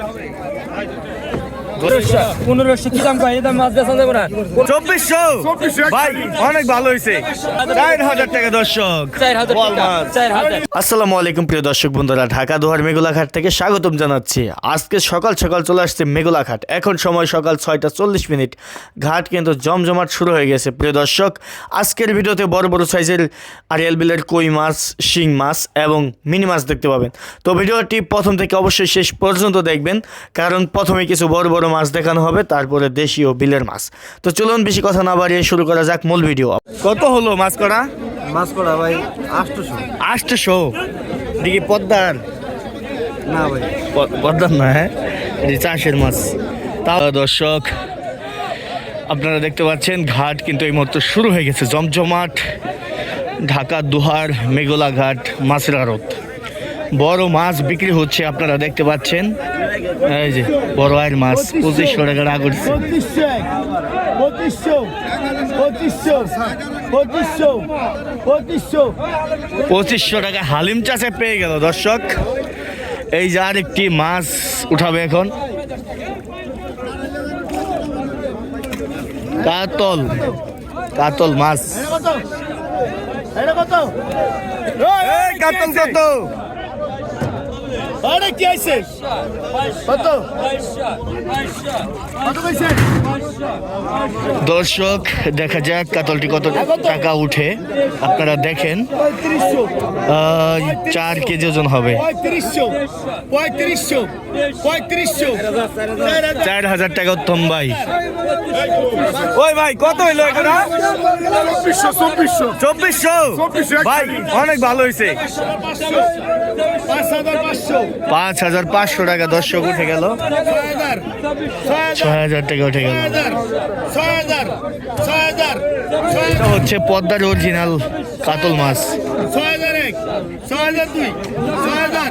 হবে পনেরোশো কি দাম কয় দাম মাছ বেচা যাবে না। চব্বিশশো? ভাই অনেক ভালো হয়েছে। চার হাজার টাকা দর্শক। চার হাজার বল টাকা, মাছ। চার হাজার। আসসালামু আলাইকুম প্রিয় দর্শক বন্ধুরা। ঢাকা দোহার মেঘুলাঘাট থেকে স্বাগতম জানাচ্ছি। আজকে সকাল সকাল চলে আসছে মেঘুলাঘাট। এখন সময় সকাল ছয়টা চল্লিশ মিনিট। ঘাট কিন্তু জমজমাট শুরু হয়ে গেছে প্রিয় দর্শক। আজকের ভিডিওতে বড় বড় সাইজের আরিয়াল বিলের কই মাছ শিং মাছ এবং মিনি মাছ দেখতে পাবেন। তো ভিডিওটি প্রথম থেকে অবশ্যই শেষ পর্যন্ত দেখবেন। কারণ প্রথমে কিছু বড় বড় মাছ দেখানো হবে তারপরে দেশীয় বিলের মাছ। তো চলুন বেশি কথা না বাড়িয়ে শুরু করা যাক মূল ভিডিও। কত হলো মাছ করা? মাছ করা ভাই আটশোশো আটশো? দিকে পদ্মার? না ভাই। পদ্মার না হ্যাঁ? এটি চাষের মাছ? তাও দর্শক আপনারা দেখতে পাচ্ছেন ঘাট কিন্তু এই মুহূর্তে শুরু হয়ে গেছে। জমজমাট ঢাকা দুহার মেঘলা ঘাট মাছের আড়ত। বড় মাছ বিক্রি হচ্ছে, আপনারা দেখতে পাচ্ছেন। এই যে, বড় আয়ের মাছ, পঁচিশশো টাকা আগরছে পঁচিশশো পঁচিশশো টাকা হালিম চাষে পেয়ে গেল, দর্শক। এই যে আর একটি মাছ উঠাবে এখন। কাতল কাতল মাছ। কাতল কত আরে কি আছে কত? কত দর্শক দেখা যাক কাতলটি কত টাকা উঠে। আপনারা দেখেন চার কেজি ওজন হবে। পঁয়ত্রিশশো। পঁয়ত্রিশশো। পঁয়ত্রিশশো। চার হাজার টাকা উত্তম ভাই। ওই ভাই কত হইল এখন? চব্বিশশো ভাই অনেক ভালো হয়েছে পাঁচ হাজার পাঁচশো। পাঁচ হাজার পাঁচশো টাকা দর্শক উঠে গেল। ছয় হাজার টাকা উঠে গেল। হচ্ছে পদ্মার অরিজিনাল কাতল মাছ। ছয় হাজার এক, ছয় হাজার দুই, ছয় হাজার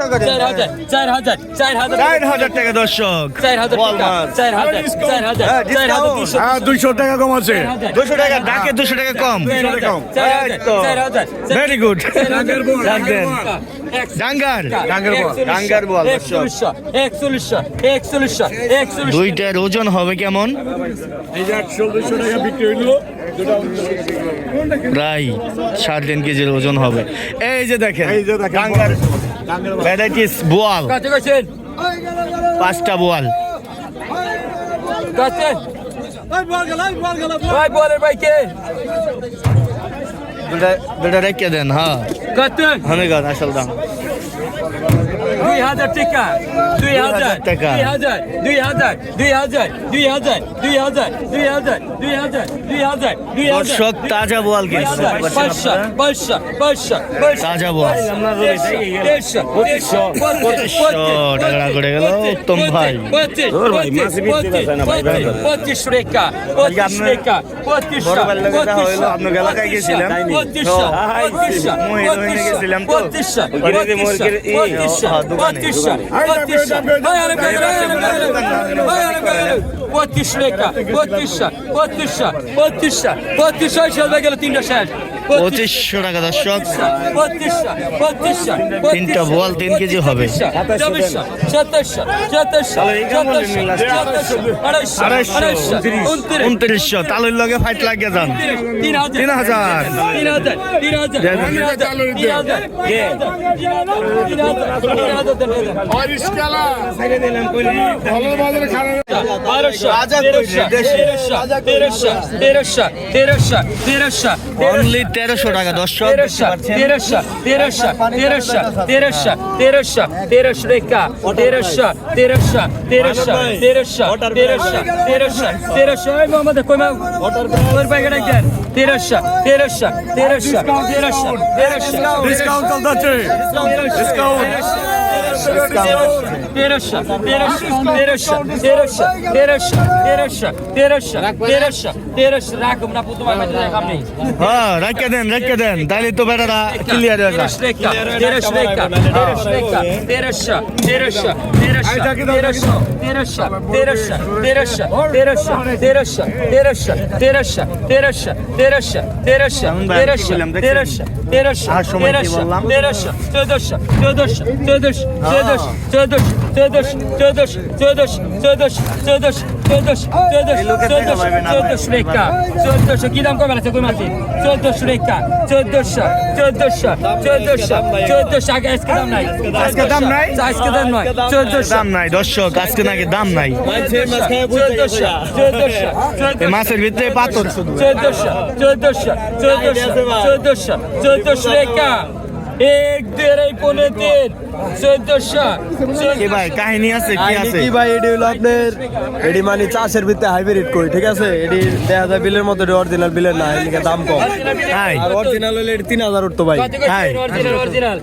টাকা টাকা কম আছে টাকা টাকা কম ডাঙ্গার ডাঙ্গার বল ডাঙ্গার বল দুইটার ওজন হবে কেমন প্রায় সাড়ে তিন কেজির ওজন হবে এই যে দেখেন এই যে দেখেন ভ্যারাইটিস বোয়াল। পাঁচটা বোয়াল। দুটা রেখে দেন হ্যাঁ। হ্যাঁ আসল দাম। দুই হাজার টাকা। দুই হাজার টাকা। দুই হাজার দুই হাজার দুই হাজার দুই হাজার দুই হাজার দুই হাজার দুই হাজার দুই হাজার দুই হাজার। তাজা বোয়াল কিনছে পাঁচশো পাঁচশো পাঁচশো পাঁচশো তাজা বোয়াল। দেড়শো দেড়শো টাকা করে গেল উত্তম ভাই। পঁচিশ রেখা পঁচিশ রেখা পঁচিশ আপনার এলাকায় গেছিলাম। পঁচিশশো পঁচিশশো মহিলা হইনে গেছিলাম বত্রিশশো বত্রিশশো বত্রিশ রেখা বত্রিশশো বত্রিশশো বত্রিশশো বত্রিশশো শেষ হয়ে গেল তিনটা শেষ পঁচিশশো টাকা দর্শক। তিনটা বল তিন কেজি হবে। উনত্রিশশো তালুর লগে ফাইট লাগিয়ে যান। তিন হাজার। তেরোশো তেরোশো তেরোশো তেরোশো তেরোশো। তেরোশো টাকা দর্শক তেরোশো তেরোশো তেরোশো তেরোশো তেরোশো তেরোশো তেরোশো রেখা তেরোশো তেরোশো তেরোশো তেরোশো তেরোশো তেরোশো তেরোশো মোহাম্মদ কই ওর প্যাকেট একজন তেরোশো তেরোশো তেরোশো তেরোশো তেরোশো ডিসকাউন্ট চলতেছে। ডিসকাউন্ট তেরোশো তেরোশো তেরোশো তেরোশো তেরোশো তেরোশো তেরোশো তেরোশো তেরোশো রাখুন না তোমার কাছে রাখাম নেই হ্যাঁ রেখে দেন রেখে দেন তাহলে তো বেটারা ক্লিয়ার হয়ে যায় তেরোশো তেরোশো তেরোশো তেরোশো তেরোশো তেরোশো তেরোশো তেরোশো তেরোশো তেরোশো তেরোশো তেরোশো তেরোশো তেরোশো তেরোশো তেরোশো তেরোশো? তেরোশো তেরোশো সময় কি তেরোশো বললাম? তেরোশো চোদ্দশো চোদ্দশো চোদ্দশো চোদ্দশো চোদ্দশো চোদ্দশো চোদ্দশো চোদ্দশো চোদ্দশো চোদ্দশো চোদ্দশো রেখা চোদ্দশো কি দাম কমে আছে কই মাছি চোদ্দশো রেখা চোদ্দশো চোদ্দশো চোদ্দশো চোদ্দশো আগে আজকে দাম নাই আজকে দাম নাই? আজকে দাম নয় চোদ্দশো দাম নাই দর্শক আজকে নাকি দাম নাই চোদ্দশো চোদ্দশো মাছের ভিতরে পাথর চোদ্দশো চোদ্দশো চোদ্দশো চোদ্দশো চোদ্দশো রেখা এক দেড় পনেরো তিন কি ভাই কাহিনী আছে কি আছে কি ভাই এডি হলো আপনার এডি মানে চাষের ভিতরে হাইব্রিড কই ঠিক আছে এডি দেখা যায় বিলের মতো অরিজিনাল বিলের না এদিকে দাম কম হাই আর অরিজিনাল হলে এডি তিন হাজার উঠতো ভাই হাই। অরিজিনাল অরিজিনাল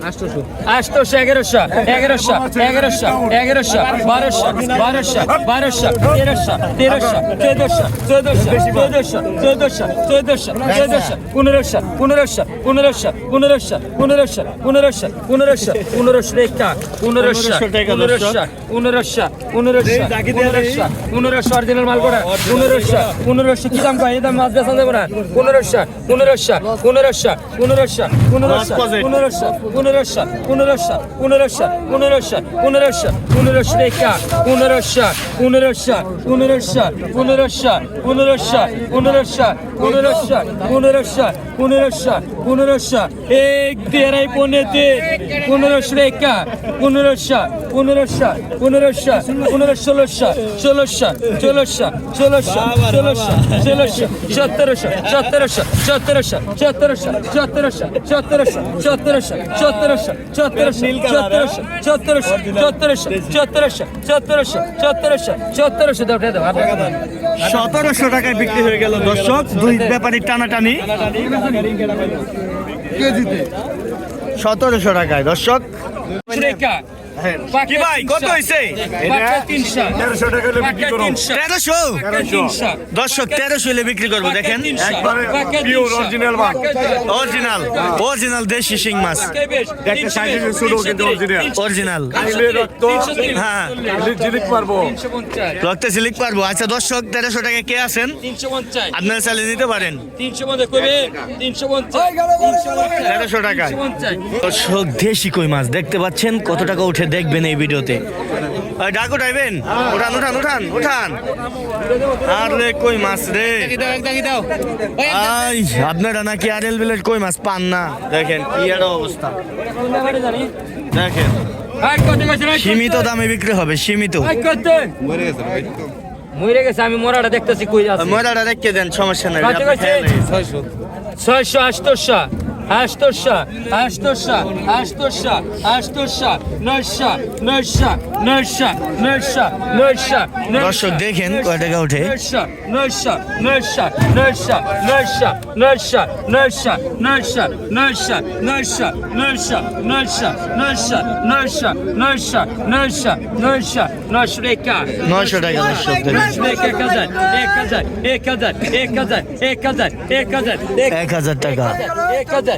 আটশোশো এগারোশো এগারোশো এগারোশো এগারোশো বারোশো বারোশো বারোশো তেরোশো তেরোশো চোদ্দশো চোদ্দশো চোদ্দশো চোদ্দশো চোদ্দশো চোদ্দশো পনেরোশো পনেরোশো পনেরোশো পনেরোশো পনেরোশো পনেরোশো পনেরোশো পনেরোশো রেখা পনেরোশো পনেরোশো পনেরোশো পনেরোশো পনেরোশো পনেরোশো অরিজিনাল মাল করা পনেরোশো পনেরোশো কি দাম কয়? এই দাম মাছ বেচা যাবে না। পনেরোশো পনেরোশো পনেরোশো পনেরোশো পনেরোশো পনেরোশো পনেরোশো পনেরোশো পনেরোশো পনেরোশো পনেরোশো পনেরোশো রেখা পনেরোশো পনেরোশো পনেরোশো পনেরোশো পনেরোশো পনেরোশো পনেরোশো পনেরোশো পনেরোশো পনেরোশো এক দেড়াই পনেরো তিন পনেরোশো রেখা পনেরোশো পনেরোশো পনেরোশো পনেরো ষোলোশো ষোলোশো ষোলোশো ষোলোশো ষোলোশো ষোলোশো সতেরোশো সতেরোশো সতেরোশো সতেরোশো সতেরোশো সতেরোশো সতেরোশো সতেরোশো সতেরোশো সতেরোশো সতেরোশো সতেরোশো সতেরোশো সতেরোশো সতেরোশো সতেরোশো দাও উঠে দাও সতেরোশো টাকায় বিক্রি হয়ে গেল দর্শক। দুই ব্যাপারী টানাটানি। সতেরোশো টাকায় দর্শক। হ্যাঁ। তেরোশো দর্শক তেরোশো? হলে বিক্রি করব অরিজিনাল অরিজিনাল দেশি শিং মাছ। হ্যাঁ। রক্তে সিলিক পারব আচ্ছা দর্শক তেরোশো টাকা কে আছেন? আপনারা চালিয়ে নিতে পারেন। তেরোশো টাকা দর্শক দেশি কই মাছ দেখতে পাচ্ছেন? কত টাকা উঠে দেখবেন এই ভিডিওতে। ডাক উঠাইবেন উঠান উঠান উঠান উঠান। আর রে কই মাছ রে? আই আপনারা নাকি আরেল এল বিলের কই মাছ পান না? দেখেন কি আর অবস্থা। দেখেন। সীমিত দামে বিক্রি হবে সীমিত। মরে গেছে আমি মরাটা দেখতেছি কই আছে মরাটা দেখতে দেন সমস্যা নাই। 600 800 Aştoşa, aştoşa, aştoşa, aştoşa, nöşa, nöşa, nöşa, nöşa, nöşa, দর্শক দেখেন কয় টাকা ওঠে নশা নশা নশা নশা নশা নশা নশা নশা নশা নশা নশা নশা নশা নশা নশা নশা নশা নশো টাকা নশো টাকা দর্শক এক হাজার এক হাজার এক হাজার এক হাজার এক হাজার এক হাজার এক হাজার টাকা এক হাজার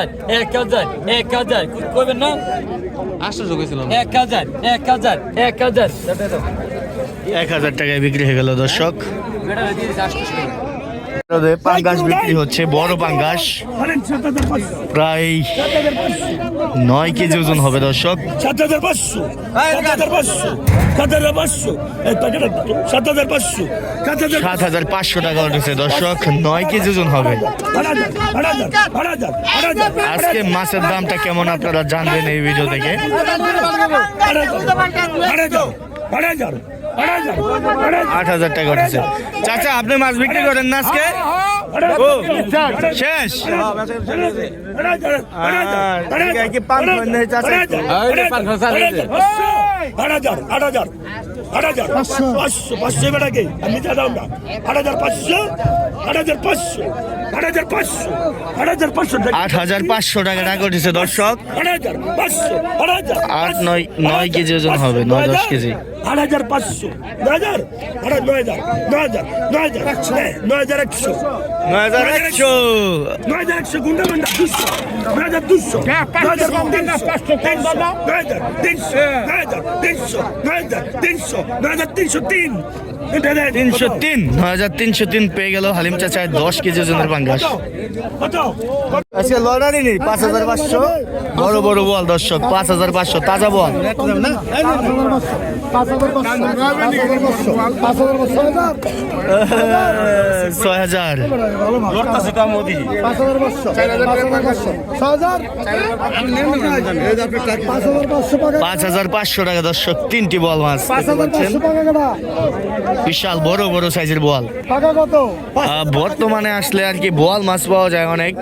হাজার এক হাজার এক হাজার করবেন না? এক হাজার এক হাজার এক হাজার। এক হাজার টাকায় বিক্রি হয়ে গেল দর্শক। পাঙ্গাস বিক্রি হচ্ছে, বড় পাঙ্গাস। প্রায় নয় কেজি ওজন হবে, দর্শক। সাত হাজার পাঁচশো টাকা উঠেছে, দর্শক। নয় কেজি ওজন হবে। আজকে মাছের দামটা কেমন আপনারা জানবেন এই ভিডিও থেকে আট হাজার টাকা উঠেছে চাচা আপনি মাছ বিক্রি করেন না আজকে ও শেষ? আট হাজার আট হাজার আট হাজার পাঁচশো পাঁচশো বেটাকে আমি না আট হাজার পাঁচশো আট হাজার পাঁচশো আট হাজার পাঁচশো আট হাজার পাঁচশো আট হাজার পাঁচশো টাকা টাকা উঠেছে দর্শক আট হাজার পাঁচশো আট হাজার আট নয় নয় কেজি ওজন হবে নয় দশ কেজি আট হাজার পাঁচশো নয় হাজার আট নয় হাজার নয় হাজার নয় হাজার নয় হাজার একশো নয় হাজার একশো নয় হাজার একশো গুন্ডা গুন্ডা দুশো নয় হাজার দুশো নয় হাজার তিনশো নয় হাজার তিনশো নয় হাজার তিনশো নয় হাজার তিনশো নয় হাজার তিনশো তিন তিনশো তিন। নয় হাজার তিনশো তিন পেয়ে গেল হালিম চাচায় দশ কেজি ওজনের পাঙ্গাস। আজকে লটারি নেই পাঁচ হাজার পাঁচশো। বড় বড় বল দর্শক পাঁচ হাজার পাঁচশো তাজা বল। ছয় হাজার। পাঁচ হাজার পাঁচশো টাকা দর্শক তিনটি বল মাছ। বিশাল বড় বড় সাইজের বোয়াল। বর্তমানে আসলে আর কি বোয়াল মাছ পাওয়া যায় অনেক।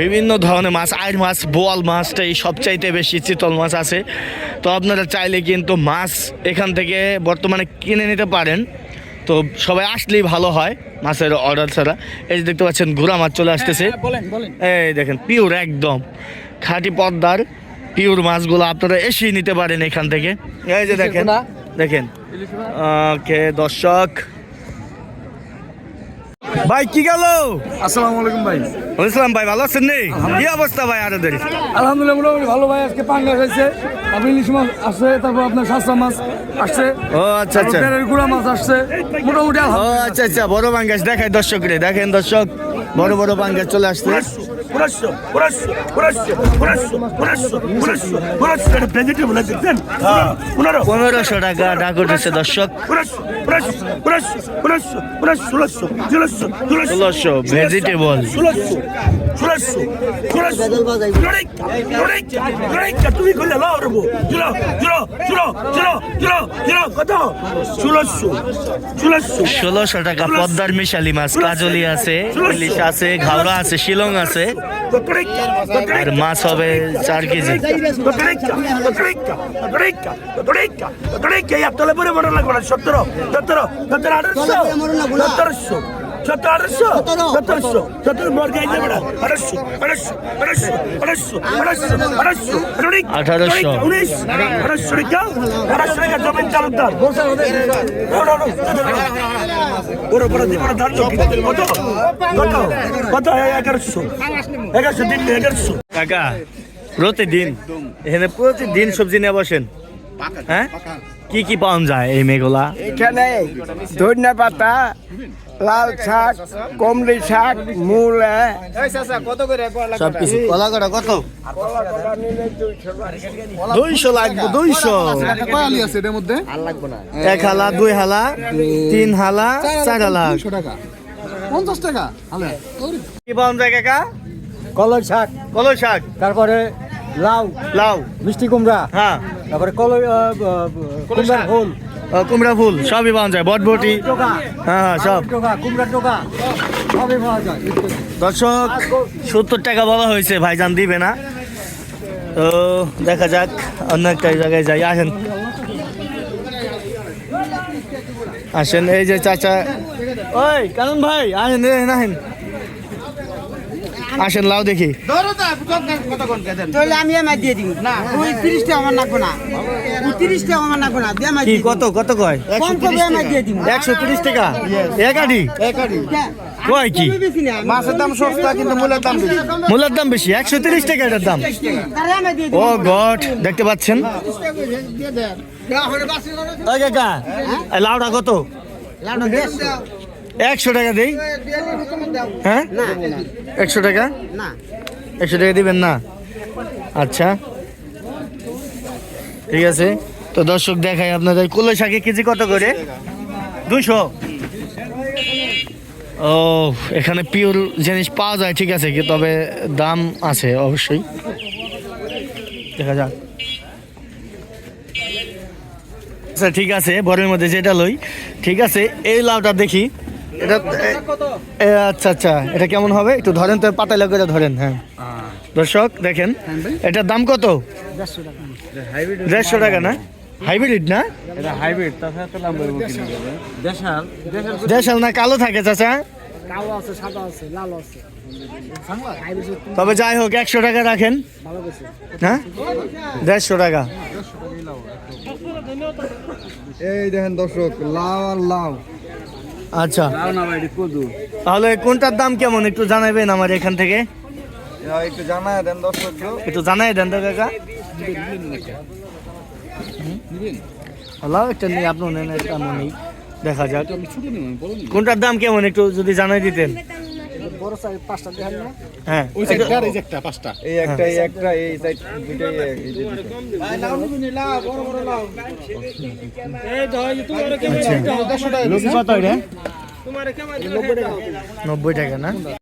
বিভিন্ন ধরনের মাছ আইর মাছ বোয়াল মাছটা মাছটাই সবচাইতে বেশি চিতল মাছ আছে। তো আপনারা চাইলে কিন্তু মাছ এখান থেকে বর্তমানে কিনে নিতে পারেন। তো সবাই আসলেই ভালো হয় মাছের অর্ডার ছাড়া। এই যে দেখতে পাচ্ছেন ঘোড়া মাছ চলে আসতেছে। এই দেখেন পিওর একদম। খাঁটি পদ্মার পিওর মাছগুলো আপনারা এসেই নিতে পারেন এখান থেকে। এই যে দেখেন দেখেন। ওকে দর্শক? ভাই কি গেল আসসালামু আলাইকুম ভাই বলছিলাম ভাই ভালো আছেন নি কি অবস্থা ভাই আরও দেরি আলহামদুলিল্লাহ মোটামুটি ভালো ভাই আজকে পাঙ্গাস হয়েছে আপনি ইলিশ মাছ আসছে তারপর আপনার শাস্তা মাছ আসছে ও আচ্ছা আচ্ছা গুড়া মাছ আসছে মোটামুটি ও আচ্ছা আচ্ছা বড় পাঙ্গাস দেখাই দর্শক রে দেখেন দর্শক বড় বড় পাঙ্গাস চলে আসছে পনেরোশো টাকা ডাক উঠেছে দর্শক ষোলোশো ষোলোশো ভেজিটেবল। ষোলোশো ষোলোশো ষোলোশো। লড়াইকা লড়াইকা লড়াইকা তুমি করলে লাও রবো। জুলো জুলো জুলো জুলো জুলো জুলো কত? ষোলোশো ষোলোশো। ষোলোশো টাকা পদ্মার মিশালি মাছ কাজলি আছে ইলিশ আছে ঘাওড়া আছে শিলং আছে। আর মাছ হবে চার কেজি। সতেরো সতেরো সতেরো আঠারোশো সতেরোশো। সতেরোশো সতেরো আঠারোশো। উনিশ জমিন চালুকদার বড় বড় দিয়ে বড় ধান কত কত কত এগারোশো এগারোশো দিন এগারোশো প্রতিদিন এখানে প্রতিদিন সবজি নিয়ে বসেন হ্যাঁ কি কি পাওয়া যায় এই মেঘলা? এখানে ধনিয়া পাতা লাল শাক কমলি শাক মূলা। সব কিছু। কলা কটা কত? দুইশো লাগবে দুইশো। এক হালা দুই হালা তিন হালা চার হালা। পঞ্চাশ টাকা কি পাওয়া যায় কাকা? কলই শাক। কলো শাক। তারপরে লাউ। লাউ। মিষ্টি কুমড়া। হ্যাঁ। তারপরে কুমড়ার ফুল কুমড়া ফুল সবই পাওয়া যায়। বটবটি। হ্যাঁ হ্যাঁ সব। টোকা কুমড়ার টোকা সবই পাওয়া যায়। দর্শক সত্তর টাকা বলা হয়েছে ভাইজান দিবে না। তো দেখা যাক অন্য একটা জায়গায় যাই। আসেন। আসেন এই যে চাচা। ওই কারণ ভাই আসেন আসেন। আসেন লাউ দেখি। তাহলে আমি আমার দিয়ে দিব না। ওই তিরিশটা আমার লাগবে না। তিরিশটা আমার লাগবে না দিয়ে আমার কি কত কত কয়? কম কমে আমার দিয়ে দিব একশো তিরিশ টাকা? একাডি হ্যাঁ। কয় কি? আমি বেশি না মাছের দাম সস্তা কিন্তু মূলের দাম বেশি। মূলার দাম বেশি একশো তিরিশ টাকা এটার দাম। তাহলে আমি দিয়ে দিব ও গড দেখতে পাচ্ছেন? লাউটা কত? লাউডা দেড়শো। একশো টাকা দেই? হ্যাঁ? একশো টাকা? না। একশো টাকা দিবেন না? আচ্ছা। ঠিক আছে। তো দর্শক দেখাই আপনাদের। কুলো শাকে কেজি কত করে? দুশো ও এখানে পিওর জিনিস পাওয়া যায় ঠিক আছে কি তবে দাম আছে অবশ্যই। দেখা যাক। আচ্ছা ঠিক আছে বরের মধ্যে যেটা লই। ঠিক আছে এই লাউটা দেখি। এটা আচ্ছা আচ্ছা এটা কেমন হবে? একটু ধরেন তো পাতা করে ধরেন হ্যাঁ। দর্শক দেখেন এটার দাম কত? দেড়শো টাকা না? হাইব্রিড না? দেশাল না কালো থাকে চাচা? কালো আছে সাদা আছে লাল আছে। তবে যাই হোক একশো টাকা রাখেন। হ্যাঁ দেড়শো টাকা। এই দেখেন দর্শক লাউ আর লাউ আচ্ছা। তাহলে কোনটার দাম কেমন? একটু জানাবেন আমার এখান থেকে। একটু জানাই দেন দর্শক একটু জানাই দেন তো কাকা। হ্যালো, একটা নিয়ে আপনি নেন, একটা নেই। দেখা যাক। কোনটার দাম কেমন? একটু যদি জানাই দিতেন। বড় সাইজ পাঁচটা দেখেন না? হ্যাঁ। এই একটা পাঁচটা। এই একটা এই সাইড দুইটাই এই যে দুইটা। আচ্ছা। কত এটা? নব্বই টাকা না?